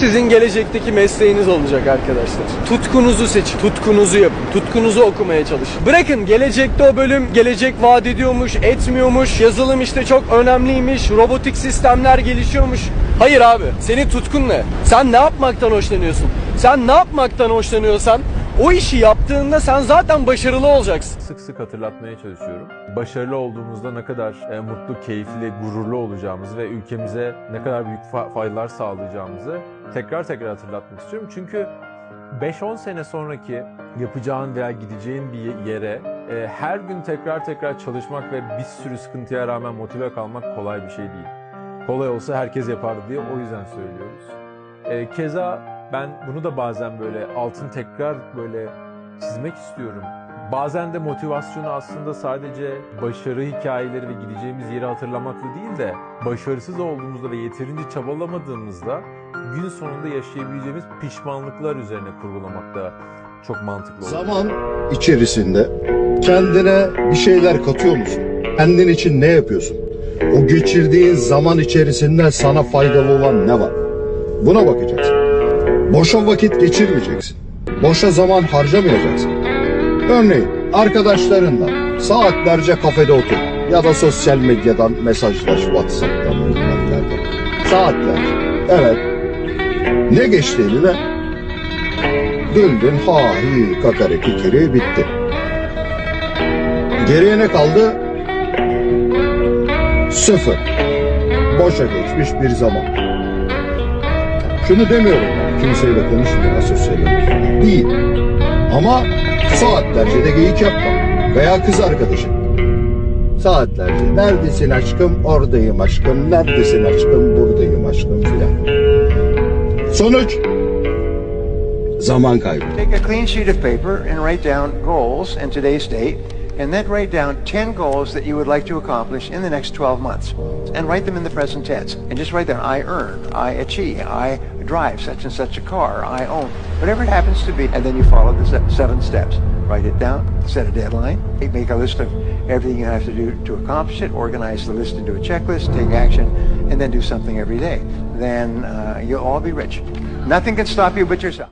sizin gelecekteki mesleğiniz olacak arkadaşlar. Tutkunuzu seçin, tutkunuzu yapın, tutkunuzu okumaya çalışın. Bırakın gelecekte o bölüm gelecek vaat ediyormuş, etmiyormuş, yazılım işte çok önemliymiş, robotik sistemler gelişiyormuş. Hayır abi, senin tutkun ne? Sen ne yapmaktan hoşlanıyorsun? Sen ne yapmaktan hoşlanıyorsan o işi yaptığında sen zaten başarılı olacaksın. sık sık hatırlatmaya çalışıyorum. Başarılı olduğumuzda ne kadar e, mutlu, keyifli, gururlu olacağımızı ve ülkemize ne kadar büyük fa- faydalar sağlayacağımızı tekrar tekrar hatırlatmak istiyorum. Çünkü 5-10 sene sonraki yapacağın veya gideceğin bir yere e, her gün tekrar tekrar çalışmak ve bir sürü sıkıntıya rağmen motive kalmak kolay bir şey değil. Kolay olsa herkes yapardı diye o yüzden söylüyoruz. E, keza ben bunu da bazen böyle altın tekrar böyle çizmek istiyorum. Bazen de motivasyonu aslında sadece başarı hikayeleri ve gideceğimiz yeri hatırlamakla değil de başarısız olduğumuzda ve yeterince çabalamadığımızda gün sonunda yaşayabileceğimiz pişmanlıklar üzerine kurgulamak da çok mantıklı olur. Zaman içerisinde kendine bir şeyler katıyor musun? Kendin için ne yapıyorsun? O geçirdiğin zaman içerisinde sana faydalı olan ne var? Buna bakacaksın. Boşa vakit geçirmeyeceksin. Boşa zaman harcamayacaksın. Örneğin arkadaşlarınla saatlerce kafede otur ya da sosyal medyadan mesajlaş WhatsApp'tan bilmem nereden. Saatlerce. Evet. Ne geçti eline? Güldün, ha hi, kakare kikiri bitti. Geriye ne kaldı? Sıfır. Boşa geçmiş bir zaman. Şunu demiyorum ben, kimseyle konuşmuyor asosyal olmuş. Değil. Ama saatlerce de geyik yapma. Veya kız arkadaşın. Saatlerce neredesin aşkım, oradayım aşkım, neredesin aşkım, buradayım aşkım filan. Sonuç? Zaman kaybı. Take a clean sheet of paper and write down goals in today's date, and then write down 10 goals that you would like to accomplish in the next 12 months. And write them in the present tense. And just write down, I earn, I achieve, I drive such and such a car, I own, whatever it happens to be. And then you follow the seven steps. Write it down, set a deadline, make a list of everything you have to do to accomplish it, organize the list into a checklist, take action, and then do something every day. Then uh, you'll all be rich. Nothing can stop you but yourself.